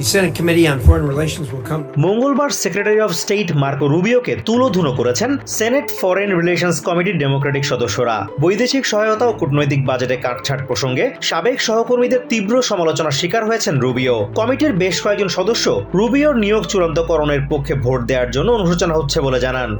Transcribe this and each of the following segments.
The Senate Committee on Foreign Relations will come মঙ্গলবার secretary of state Marco রুবিওকে তুলোধুনো করেছেন সেনেট ফরেন রিলেশনস কমিটির ডেমোক্রেটিক সদস্যরা। বৈদেশিক সহায়তা ও কূটনৈতিক বাজেটে কাটছাট প্রসঙ্গে সাবেক সহকর্মীদের তীব্র সমালোচনার শিকার হয়েছেন রুবিও কমিটির বেশ কয়েকজন সদস্য রুবিওর নিয়োগ চূড়ান্তকরণের পক্ষে ভোট দেওয়ার জন্য অনুশোচনা হচ্ছে বলে জানান.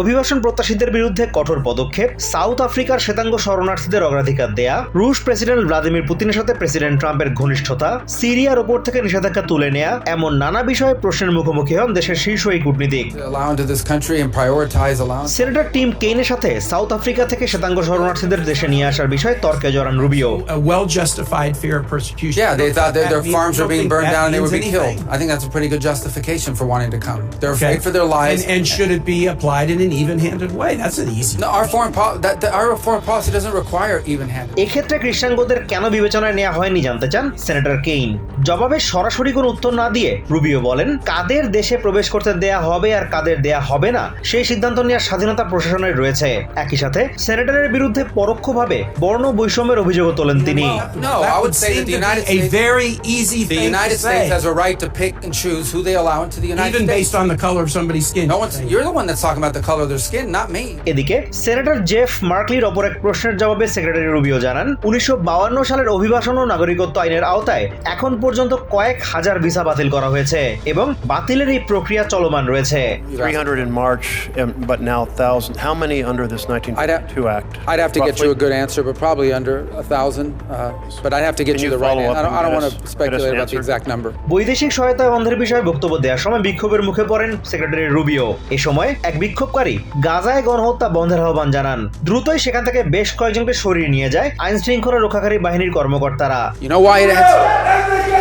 অভিবাসন প্রত্যাশীদের বিরুদ্ধে কঠোর পদক্ষেপ সাউথ আফ্রিকার শ্বেতাঙ্গ শরণার্থীদের অগ্রাধিকার দেয়া রুশ প্রেসিডেন্ট ভ্লাদিমির পুতিনের সাথে প্রেসিডেন্ট ট্রাম্পের ঘনিষ্ঠতা সিরিয়ার ওপর থেকে নিষেধাজ্ঞা তুলে নেয়া এমন নানা বিষয়ে প্রশ্নের মুখোমুখি হন দেশের শীর্ষ এই কূটনীতিক. সেনেটর টিম কেইনের সাথে সাউথ আফ্রিকা থেকে শ্বেতাঙ্গ শরণার্থীদের দেশে নিয়ে আসার বিষয়ে তর্কে জড়ান Rubio. Yeah, they thought that their farms were being burned down and they were being killed. I think that's a pretty good justification for wanting to come. They're afraid for their lives. And, should it be applied in an even-handed way? That's an easy. no, our foreign po- that, our foreign policy doesn't require even-handed. এক্ষেত্রে খ্রিস্টানগোদের কেন বিবেচনায় নেওয়া হয়নি জানতে চান senator Kane জবাবে সরাসরি কোনো উত্তর না দিয়ে রুবিও বলেন কাদের দেশে প্রবেশ করতে দেয়া হবে আর কাদের দেয়া হবে না? সেই সিদ্ধান্ত নেওয়ার স্বাধীনতা প্রশাসনের রয়েছে। একই সাথে সেনেটারের বিরুদ্ধে পরোক্ষভাবে বর্ণ বৈষম্যের অভিযোগ তোলেন তিনি। জেফ মার্কলির অপর এক প্রশ্নের জবাবে সেক্রেটারি রুবিও জানান উনিশশো সালের অভিবাসন ও নাগরিকত্ব আইনের আওতায় এখন পর্যন্ত কয়েক হাজার ভিসা বাতিল করা হয়েছে এবং বাতিলের এই প্রক্রিয়া চলমান রয়েছে। বৈদেশিক সহায়তা এবং বিষয়ে বক্তব্য দেওয়ার সময় বিক্ষোভের মুখে পড়েন সেক্রেটারি রুবিও। এই সময় এক বিক্ষোভকারী গাজায় গণহত্যা বন্ধের আহ্বান জানান। দ্রুতই সেখান থেকে বেশ কয়েকজনকে সরিয়ে নিয়ে যায় আইন শৃঙ্খলা রক্ষাকারী বাহিনীর কর্মকর্তারা। and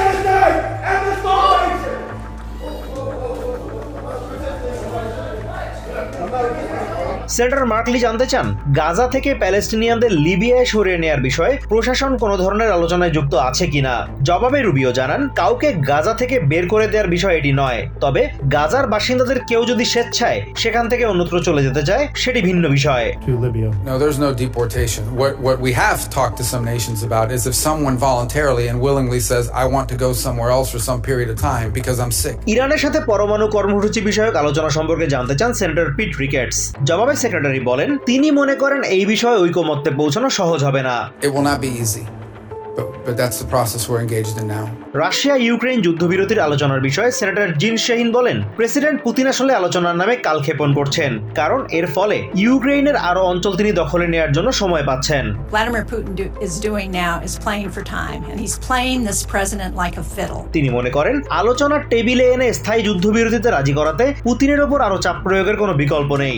সেনেটর মার্কলি জানতে চান গাজা থেকে প্যালেস্টিনিয়ানদের লিবিয়ায় সরিয়ে নেয়ার বিষয়ে প্রশাসন কোনো ধরনের আলোচনায় যুক্ত আছে কিনা জবাবে রুবিও জানান কাউকে গাজা থেকে বের করে দেওয়ার বিষয় এটি নয় তবে গাজার বাসিন্দাদের কেউ যদি স্বেচ্ছায় সেখান থেকে অন্যত্র চলে যেতে চায় সেটি ভিন্ন বিষয়. No, there's no deportation. What what we have talked to some nations about is if someone voluntarily and willingly says, "I want to go somewhere else for some period of time because I'm sick." ইরানের সাথে পরমাণু কর্মসূচি বিষয়ক আলোচনা সম্পর্কে জানতে চান senator Pete Ricketts জবাবে সেক্রেটারি বলেন তিনি মনে করেন এই বিষয়ে ঐকমত্যে পৌঁছানো সহজ হবে না It will not be easy, but but that's the process we're engaged in now. Russia Ukraine যুদ্ধবিরতির আলোচনার বিষয়ে সেনেটর জিন শাহিন বলেন প্রেসিডেন্ট পুতিন আসলে আলোচনার নামে কালক্ষেপণ করছেন কারণ এর ফলে ইউক্রেনের আরও অঞ্চল তিনি দখলে নেয়ার জন্য সময় পাচ্ছেন Vladimir Putin do, is doing now is playing for time, and he's playing this president like a fiddle. তিনি মনে করেন আলোচনার টেবিলে এনে স্থায়ী যুদ্ধবিরতিতে রাজি করাতে পুতিনের ওপর আরও চাপ প্রয়োগের কোনো বিকল্প নেই